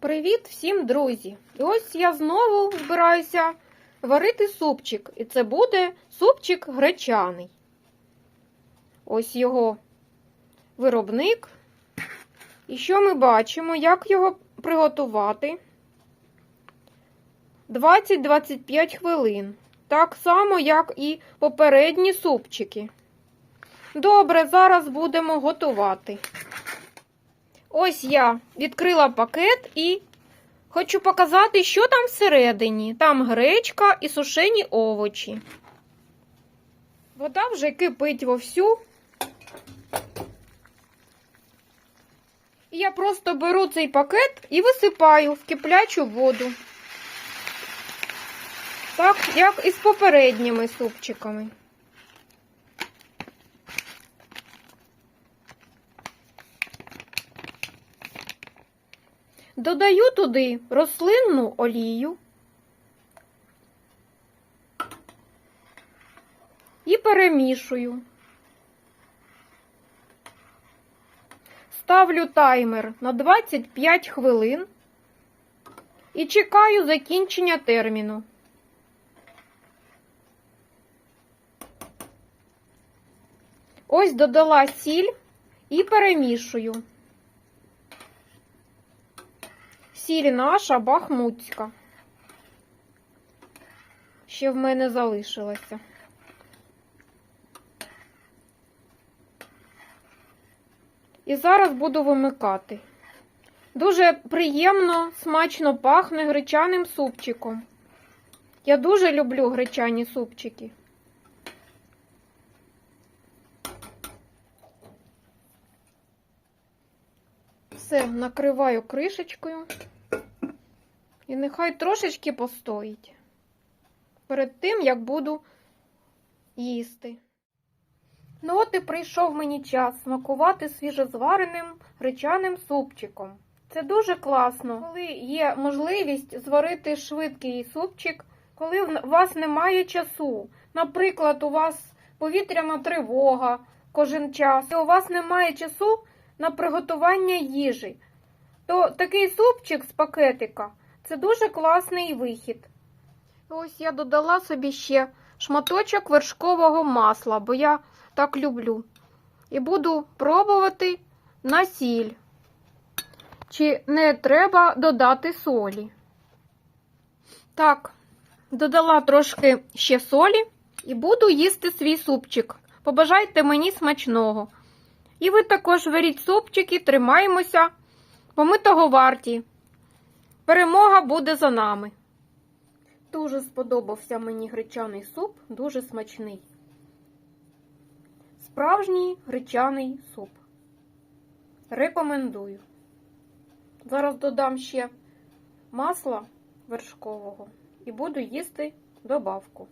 Привіт всім, друзі! І ось я знову збираюся варити супчик. І це буде супчик гречаний. Ось його виробник. І що ми бачимо, як його приготувати? 20-25 хвилин. Так само, як і попередні супчики. Добре, зараз будемо готувати. Ось я відкрила пакет і хочу показати, що там всередині. Там гречка і сушені овочі. Вода вже кипить вовсю. І я просто беру цей пакет і висипаю в киплячу воду. Так, як і з попередніми супчиками. Додаю туди рослинну олію і перемішую. Ставлю таймер на 25 хвилин і чекаю закінчення терміну. Ось додала сіль і перемішую. Сіль наша бахмутська. Ще в мене залишилося. І зараз буду вимикати. Дуже приємно, смачно пахне гречаним супчиком. Я дуже люблю гречані супчики. Все, накриваю кришечкою. І нехай трошечки постоїть перед тим, як буду їсти. Ну от і прийшов мені час смакувати свіжозвареним гречаним супчиком. Це дуже класно, коли є можливість зварити швидкий супчик, коли в вас немає часу. Наприклад, у вас повітряна тривога кожен час, і у вас немає часу на приготування їжі, то такий супчик з пакетика це дуже класний вихід. Ось я додала собі ще шматочок вершкового масла, бо я так люблю. І буду пробувати на сіль. Чи не треба додати солі? Так, додала трошки ще солі і буду їсти свій супчик. Побажайте мені смачного. І ви також беріть супчики, тримаємося, бо ми того варті. Перемога буде за нами. Дуже сподобався мені гречаний суп, дуже смачний. Справжній гречаний суп. Рекомендую. Зараз додам ще масла вершкового і буду їсти добавку.